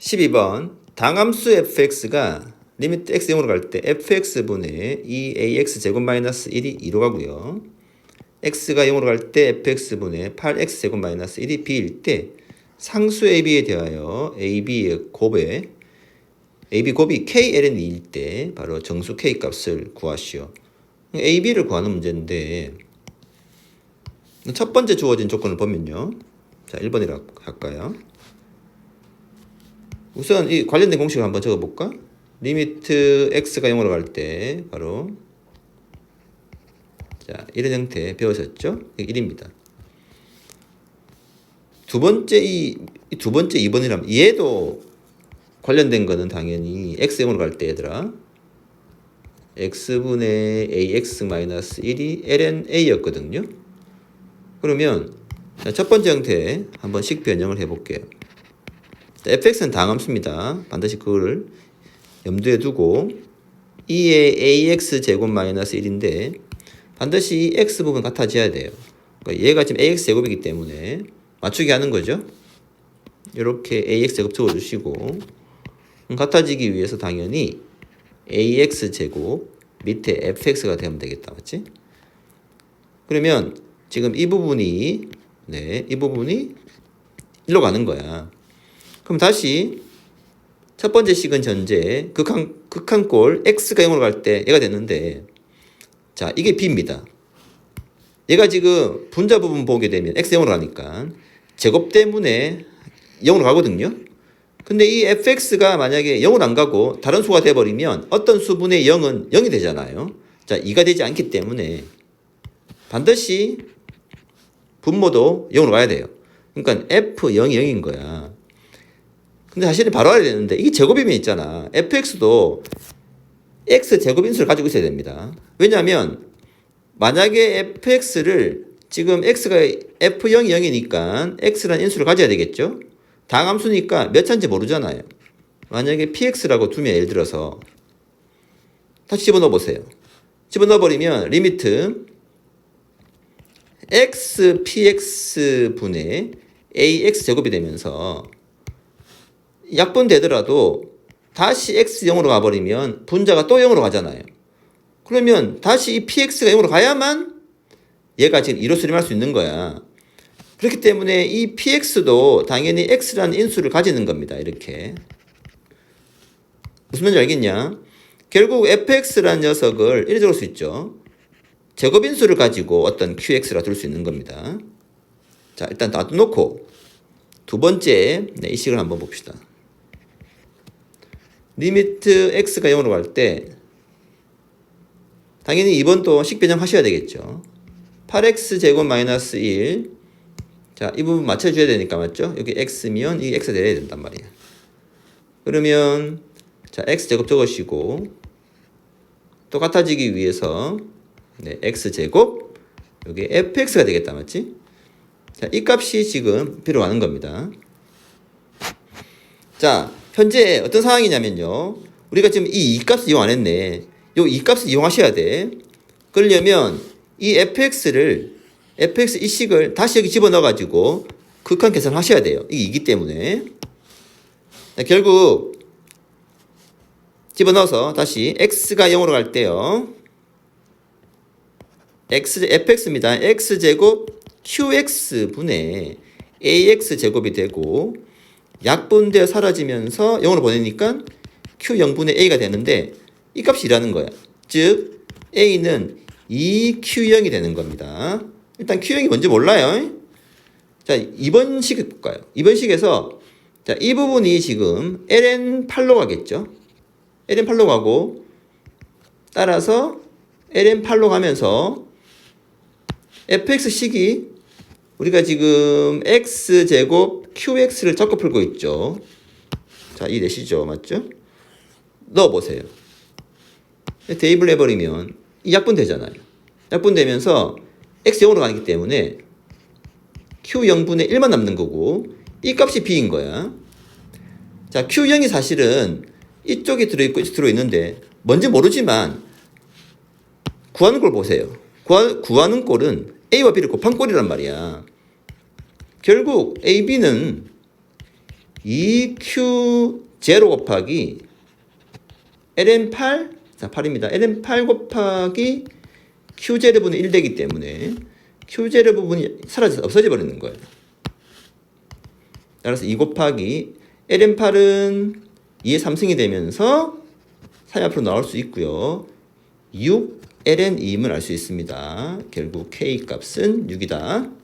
12번 당함수 fx가 리미트 x 0으로 갈 때 fx분의 2ax 제곱 마이너스 1이 2로 가고요. x가 0으로 갈 때 fx분의 8x 제곱 마이너스 1이 b일 때 상수 ab에 대하여 ab의 곱에 ab 곱이 kln일 때 바로 정수 k 값을 구하시오. ab를 구하는 문제인데 첫 번째 주어진 조건을 보면요. 자, 1번이라 할까요? 우선 이 관련된 공식을 한번 적어볼까? 리미트 x가 0으로 갈 때 바로 자 이런 형태 배우셨죠? 이게 1입니다. 두 번째 이 두 번째 2번이라면 얘도 관련된 거는 당연히 x 0으로 갈 때 얘들아 x분의 ax 마이너스 1이 ln a였거든요. 그러면 자, 첫 번째 형태 한번씩 변형을 해볼게요. Fx는 당함수입니다. 반드시 그거를 염두에 두고 2의 ax 제곱 마이너스 1인데 반드시 이 x 부분 같아져야 돼요. 그러니까 얘가 지금 ax 제곱이기 때문에 맞추기 하는 거죠. 이렇게 ax 제곱 적어주시고 같아지기 위해서 당연히 ax 제곱 밑에 fx가 되면 되겠다, 맞지? 그러면 지금 이 부분이 네, 이 부분이 일로 가는 거야. 그럼 다시 첫 번째 식은 전제 극한 극한꼴 x가 0으로 갈 때 얘가 됐는데 자 이게 b입니다. 얘가 지금 분자 부분 보게 되면 x 0으로 가니까 제곱 때문에 0으로 가거든요. 근데 이 fx가 만약에 0으로 안 가고 다른 수가 돼 버리면 어떤 수분의 0은 0이 되잖아요. 자 2가 되지 않기 때문에 반드시 분모도 0으로 가야 돼요. 그러니까 f 0이 0인 거야. 근데 사실은 바로 알아야 되는데 이게 제곱이면 있잖아. fx도 x 제곱 인수를 가지고 있어야 됩니다. 왜냐하면 만약에 fx를 지금 x가 f0이 0이니까 x라는 인수를 가져야 되겠죠. 당함수니까 몇 차인지 모르잖아요. 만약에 px라고 두면 예를 들어서 다시 집어넣어 보세요. 집어넣어 버리면 리미트 x px 분의 ax 제곱이 되면서 약분되더라도 다시 x 0으로 가버리면 분자가 또 0으로 가잖아요. 그러면 다시 이 px가 0으로 가야만 얘가 지금 2로 수렴할 수 있는 거야. 그렇기 때문에 이 px도 당연히 x라는 인수를 가지는 겁니다. 이렇게. 무슨 말인지 알겠냐? 결국 fx라는 녀석을 이렇게 적을 수 있죠. 제곱인수를 가지고 어떤 qx라 둘 수 있는 겁니다. 자, 일단 놔두놓고 두 번째 네, 이 식을 한번 봅시다. 리미트 x가 0으로 갈 때 당연히 이번 또 식변형 하셔야 되겠죠. 8x 제곱 마이너스 1. 자, 이 부분 맞춰줘야 되니까 맞죠? 여기 x면 이 x가 돼야 된단 말이야. 그러면 자, x 제곱 적으시고 또 같아지기 위해서 네, x 제곱 여기 fx가 되겠다 맞지? 자, 이 값이 지금 필요하는 겁니다. 자, 현재 어떤 상황이냐면요. 우리가 지금 이, 이 값을 이용 안 했네. 요 이 값을 이용하셔야 돼. 그러려면 이 fx를 fx 이 식을 다시 여기 집어넣어 가지고 극한 계산을 하셔야 돼요. 이게 2기 때문에. 자, 결국 집어넣어서 다시 x가 0으로 갈 때요. x fx입니다. x 제곱 qx 분의 ax 제곱이 되고 약분되어 사라지면서 0으로 보내니까 q 0분의 a가 되는데 이 값이 라는 거야. 즉 a는 2q0이 되는 겁니다. 일단 q0이 뭔지 몰라요. 자, 이번 식을 볼까요? 이번 식에서 자, 이 부분이 지금 ln 8로 가겠죠. ln 8로 가고 따라서 ln 8로 가면서 fx식이 우리가 지금 x제곱 qx를 적고 풀고 있죠. 자, 이해되시죠? 맞죠? 넣어보세요. 대입을 해버리면 이 약분 되잖아요. 약분 되면서 x 0으로 가기 때문에 q 0분의 1만 남는 거고 이 값이 b인 거야. 자, q 0이 사실은 이쪽에 들어있고 들어있는데 뭔지 모르지만 구하는 걸 보세요. 구하, 구하는 꼴은 A와 B를 곱한 꼴이란 말이야. 결국 A, B는 2Q0 곱하기 ln8 자 8입니다. ln8 곱하기 Q제곱분의 1 되기 때문에 Q제곱 부분이 사라져서 없어져 버리는 거예요. 따라서 2 곱하기 ln8은 2의 3승이 되면서 3 앞으로 나올 수 있고요. 6 ln 2임을 알 수 있습니다. 결국 k 값은 6이다.